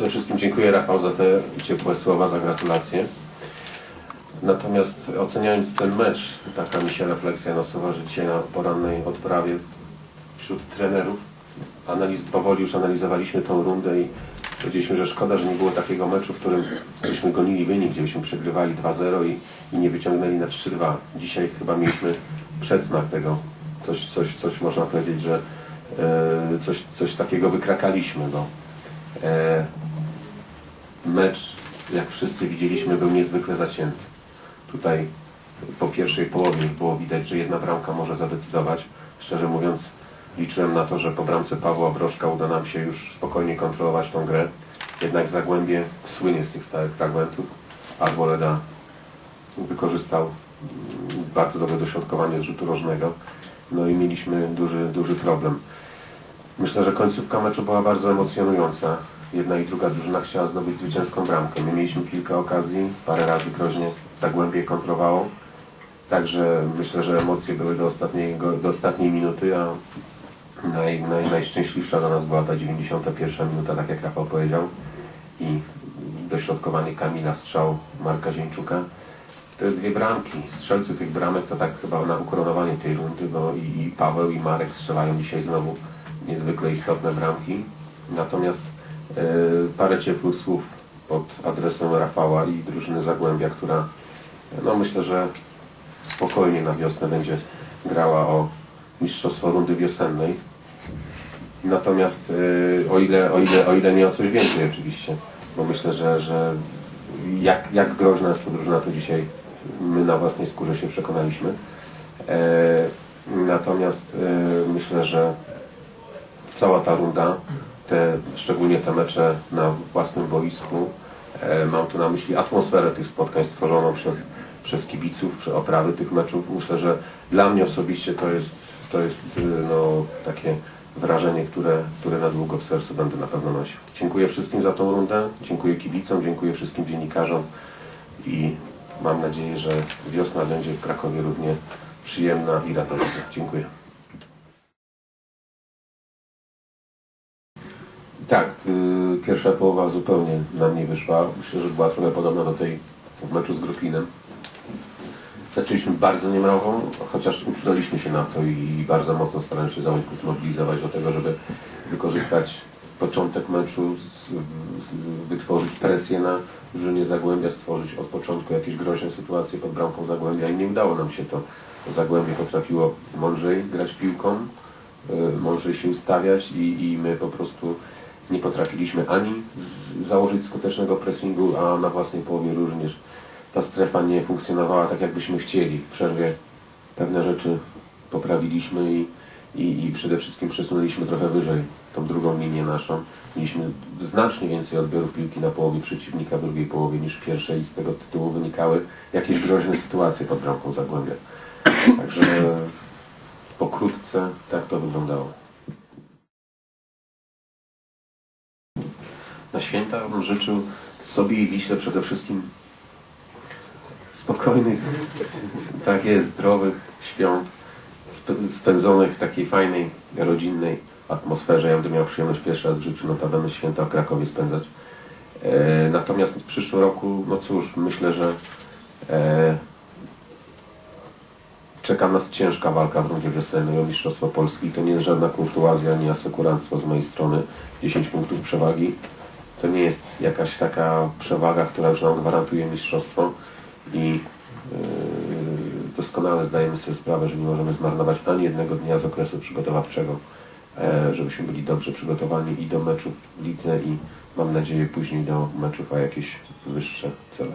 Przede wszystkim dziękuję Rafał za te ciepłe słowa, za gratulacje. Natomiast oceniając ten mecz, taka mi się refleksja nasuwa, że dzisiaj na porannej odprawie wśród trenerów analiz, powoli już analizowaliśmy tą rundę i powiedzieliśmy, że szkoda, że nie było takiego meczu, w którym byśmy gonili wynik, gdzie byśmy przegrywali 2-0 i, i nie wyciągnęli na 3-2. Dzisiaj chyba mieliśmy przedsmak tego, coś, coś, coś można powiedzieć, że e, coś, coś takiego wykrakaliśmy, bo e, mecz, jak wszyscy widzieliśmy, był niezwykle zacięty. Tutaj po pierwszej połowie już było widać, że jedna bramka może zadecydować. Szczerze mówiąc, liczyłem na to, że po bramce Pawła Brożka uda nam się już spokojnie kontrolować tą grę. Jednak Zagłębie słynie z tych stałych fragmentów. Arboleda wykorzystał bardzo dobre dośrodkowanie z rzutu rożnego. No i mieliśmy duży, duży problem. Myślę, że końcówka meczu była bardzo emocjonująca. Jedna i druga drużyna chciała zdobyć zwycięską bramkę. My mieliśmy kilka okazji, parę razy groźnie Zagłębie kontrowało. Także myślę, że emocje były do ostatniej, do ostatniej minuty, a naj, naj, najszczęśliwsza dla nas była ta 91 minuta, tak jak Rafał powiedział. I dośrodkowanie Kamila, strzał Marka Zieńczuka. Te dwie bramki, strzelcy tych bramek to tak chyba na ukoronowanie tej rundy, bo i, i Paweł i Marek strzelają dzisiaj znowu niezwykle istotne bramki. Natomiast parę ciepłych słów pod adresem Rafała i drużyny Zagłębia, która no myślę, że spokojnie na wiosnę będzie grała o mistrzostwo rundy wiosennej. Natomiast y, o, ile, o, ile, o ile nie o coś więcej oczywiście, bo myślę, że, że jak, jak groźna jest to drużyna, to dzisiaj my na własnej skórze się przekonaliśmy. E, natomiast myślę, że cała ta runda, te, szczególnie te mecze na własnym boisku, e, mam tu na myśli atmosferę tych spotkań stworzoną przez, przez kibiców, przy oprawy tych meczów. Myślę, że dla mnie osobiście to jest, to jest y, no, takie wrażenie, które, które na długo w sercu będę na pewno nosił. Dziękuję wszystkim za tą rundę, dziękuję kibicom, dziękuję wszystkim dziennikarzom i mam nadzieję, że wiosna będzie w Krakowie równie przyjemna i radosna. Dziękuję. Pierwsza połowa zupełnie na mnie wyszła. Myślę, że była trochę podobna do tej w meczu z Grupinem. Zaczęliśmy bardzo niemrawo, chociaż uczuliliśmy się na to i bardzo mocno starałem się zawodników zmobilizować do tego, żeby wykorzystać początek meczu, wytworzyć presję na drużynie Zagłębia, stworzyć od początku jakieś groźne sytuacje pod bramką Zagłębia i nie udało nam się to. Zagłębie potrafiło mądrzej grać piłką, y, mądrzej się ustawiać i, i my po prostu nie potrafiliśmy ani założyć skutecznego pressingu, a na własnej połowie również ta strefa nie funkcjonowała tak, jakbyśmy chcieli. W przerwie pewne rzeczy poprawiliśmy i, i, i przede wszystkim przesunęliśmy trochę wyżej tą drugą linię naszą. Mieliśmy znacznie więcej odbiorów piłki na połowie przeciwnika w drugiej połowie niż w pierwszej i z tego tytułu wynikały jakieś groźne sytuacje pod bramką Zagłębia. Także pokrótce tak to wyglądało. Na święta bym życzył sobie i Wiśle przede wszystkim spokojnych, tak jest, zdrowych świąt, sp- spędzonych w takiej fajnej, rodzinnej atmosferze. Ja będę miał przyjemność pierwszy raz w życiu notabene święta w Krakowie spędzać. E, natomiast w przyszłym roku, no cóż, myślę, że e, czeka nas ciężka walka w rundzie wiosennej o Mistrzostwo Polski. To nie jest żadna kurtuazja, ani asekuranstwo z mojej strony. 10 punktów przewagi. To nie jest jakaś taka przewaga, która już nam gwarantuje mistrzostwo i yy, doskonale zdajemy sobie sprawę, że nie możemy zmarnować ani jednego dnia z okresu przygotowawczego, e, żebyśmy byli dobrze przygotowani i do meczów w lidze i mam nadzieję później do meczów o jakieś wyższe cele.